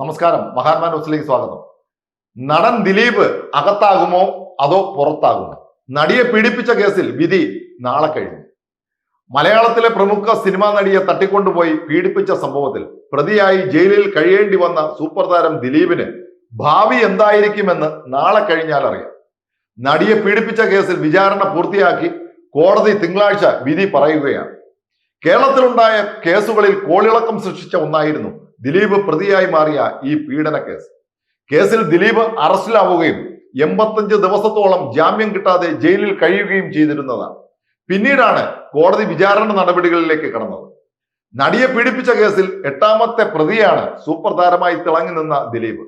നമസ്കാരം. മഹാത്മാ ന്യൂസിലേക്ക് സ്വാഗതം. നടൻ ദിലീപ് അകത്താകുമോ? അതോ പുറത്താകുമോ? നടിയെ പീഡിപ്പിച്ച കേസിൽ വിധി നാളെ കഴിഞ്ഞു. മലയാളത്തിലെ പ്രമുഖ സിനിമാ നടിയെ തട്ടിക്കൊണ്ടുപോയി പീഡിപ്പിച്ച സംഭവത്തിൽ പ്രതിയായി ജയിലിൽ കഴിയേണ്ടി വന്ന സൂപ്പർ താരം ദിലീപിന് ഭാവി എന്തായിരിക്കുമെന്ന് നാളെ കഴിഞ്ഞാൽ അറിയാം. നടിയെ പീഡിപ്പിച്ച കേസിൽ വിചാരണ പൂർത്തിയാക്കി കോടതി തിങ്കളാഴ്ച വിധി പറയുകയാണ്. കേരളത്തിലുണ്ടായ കേസുകളിൽ കോളിളക്കം സൃഷ്ടിച്ച ഒന്നായിരുന്നു ദിലീപ് പ്രതിയായി മാറിയ ഈ പീഡന കേസ്. കേസിൽ ദിലീപ് അറസ്റ്റിലാവുകയും എൺപത്തഞ്ച് ദിവസത്തോളം ജാമ്യം കിട്ടാതെ ജയിലിൽ കഴിയുകയും ചെയ്തിരുന്നതാണ്. പിന്നീടാണ് കോടതി വിചാരണ നടപടികളിലേക്ക് കടന്നത്. നടിയെ പീഡിപ്പിച്ച കേസിൽ എട്ടാമത്തെ പ്രതിയാണ് സൂപ്പർ താരമായി തിളങ്ങി നിന്ന ദിലീപ്.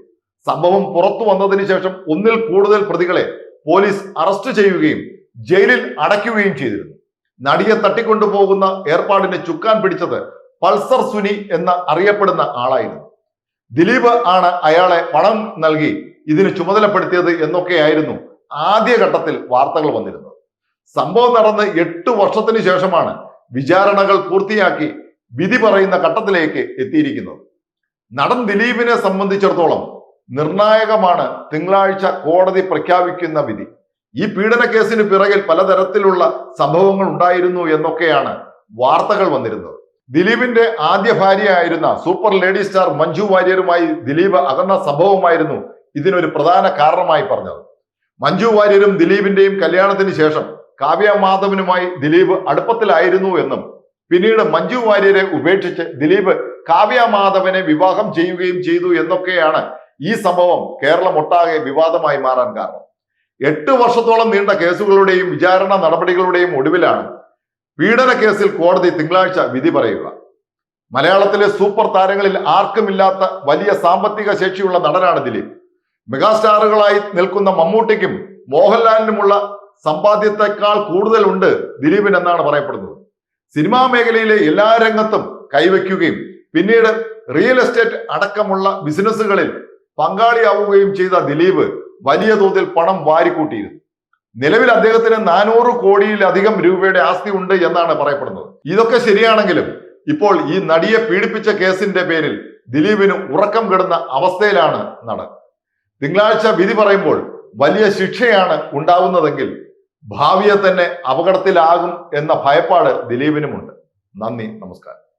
സംഭവം പുറത്തു വന്നതിന് ശേഷം ഒന്നിൽ കൂടുതൽ പ്രതികളെ പോലീസ് അറസ്റ്റ് ചെയ്യുകയും ജയിലിൽ അടയ്ക്കുകയും ചെയ്തിരുന്നു. നടിയെ തട്ടിക്കൊണ്ടുപോകുന്ന ഏർപ്പാടിനെ ചുക്കാൻ പിടിച്ചത് പൾസർ സുനി എന്ന് അറിയപ്പെടുന്ന ആളായിരുന്നു. ദിലീപ് ആണ് അയാളെ പണം നൽകി ഇതിന് ചുമതലപ്പെടുത്തിയത് എന്നൊക്കെയായിരുന്നു ആദ്യഘട്ടത്തിൽ വാർത്തകൾ വന്നിരുന്നത്. സംഭവം നടന്ന് എട്ട് വർഷത്തിന് ശേഷമാണ് വിചാരണകൾ പൂർത്തിയാക്കി വിധി പറയുന്ന ഘട്ടത്തിലേക്ക് എത്തിയിരിക്കുന്നത്. നടൻ ദിലീപിനെ സംബന്ധിച്ചിടത്തോളം നിർണായകമാണ് തിങ്കളാഴ്ച കോടതി പ്രഖ്യാപിക്കുന്ന വിധി. ഈ പീഡന കേസിന് പിറകിൽ പലതരത്തിലുള്ള സംഭവങ്ങൾ ഉണ്ടായിരുന്നു എന്നൊക്കെയാണ് വാർത്തകൾ വന്നിരുന്നത്. ദിലീപിന്റെ ആദ്യ ഭാര്യയായിരുന്ന സൂപ്പർ ലേഡി സ്റ്റാർ മഞ്ജു വാര്യരുമായി ദിലീപ് അകന്ന സംഭവമായിരുന്നു ഇതിനൊരു പ്രധാന കാരണമായി പറഞ്ഞത്. മഞ്ജു വാര്യരും ദിലീപിന്റെയും കല്യാണത്തിന് ശേഷം കാവ്യ മാധവനുമായി ദിലീപ് അടുപ്പത്തിലായിരുന്നു എന്നും പിന്നീട് മഞ്ജു വാര്യരെ ഉപേക്ഷിച്ച് ദിലീപ് കാവ്യ മാധവനെ വിവാഹം ചെയ്യുകയും ചെയ്തു എന്നൊക്കെയാണ് ഈ സംഭവം കേരളം ഒട്ടാകെ വിവാദമായി മാറാൻ കാരണം. എട്ട് വർഷത്തോളം നീണ്ട കേസുകളുടെയും വിചാരണ നടപടികളുടെയും ഒടുവിലാണ് പീഡന കേസിൽ കോടതി തിങ്കളാഴ്ച വിധി പറയുക. മലയാളത്തിലെ സൂപ്പർ താരങ്ങളിൽ ആർക്കുമില്ലാത്ത വലിയ സാമ്പത്തിക ശേഷിയുള്ള നടനാണ് ദിലീപ്. മെഗാസ്റ്റാറുകളായി നിൽക്കുന്ന മമ്മൂട്ടിക്കും മോഹൻലാലിനുമുള്ള സമ്പാദ്യത്തെക്കാൾ കൂടുതലുണ്ട് ദിലീപിന് എന്നാണ് പറയപ്പെടുന്നത്. സിനിമാ മേഖലയിലെ എല്ലാ രംഗത്തും കൈവയ്ക്കുകയും പിന്നീട് റിയൽ എസ്റ്റേറ്റ് അടക്കമുള്ള ബിസിനസ്സുകളിൽ പങ്കാളിയാവുകയും ചെയ്ത ദിലീപ് വലിയ തോതിൽ പണം വാരിക്കൂട്ടിയിരുന്നു. നിലവിൽ അദ്ദേഹത്തിന് നാനൂറ് കോടിയിലധികം രൂപയുടെ ആസ്തി ഉണ്ട് എന്നാണ് പറയപ്പെടുന്നത്. ഇതൊക്കെ ശരിയാണെങ്കിലും ഇപ്പോൾ ഈ നടിയെ പീഡിപ്പിച്ച കേസിന്റെ പേരിൽ ദിലീപിന് ഉറക്കം കെടുന്ന അവസ്ഥയിലാണ് നടൻ. തിങ്കളാഴ്ച വിധി പറയുമ്പോൾ വലിയ ശിക്ഷയാണ് ഉണ്ടാവുന്നതെങ്കിൽ ഭാവിയെ തന്നെ അപകടത്തിലാകും എന്ന ഭയപ്പാട് ദിലീപിനുമുണ്ട്. നന്ദി നമസ്കാരം.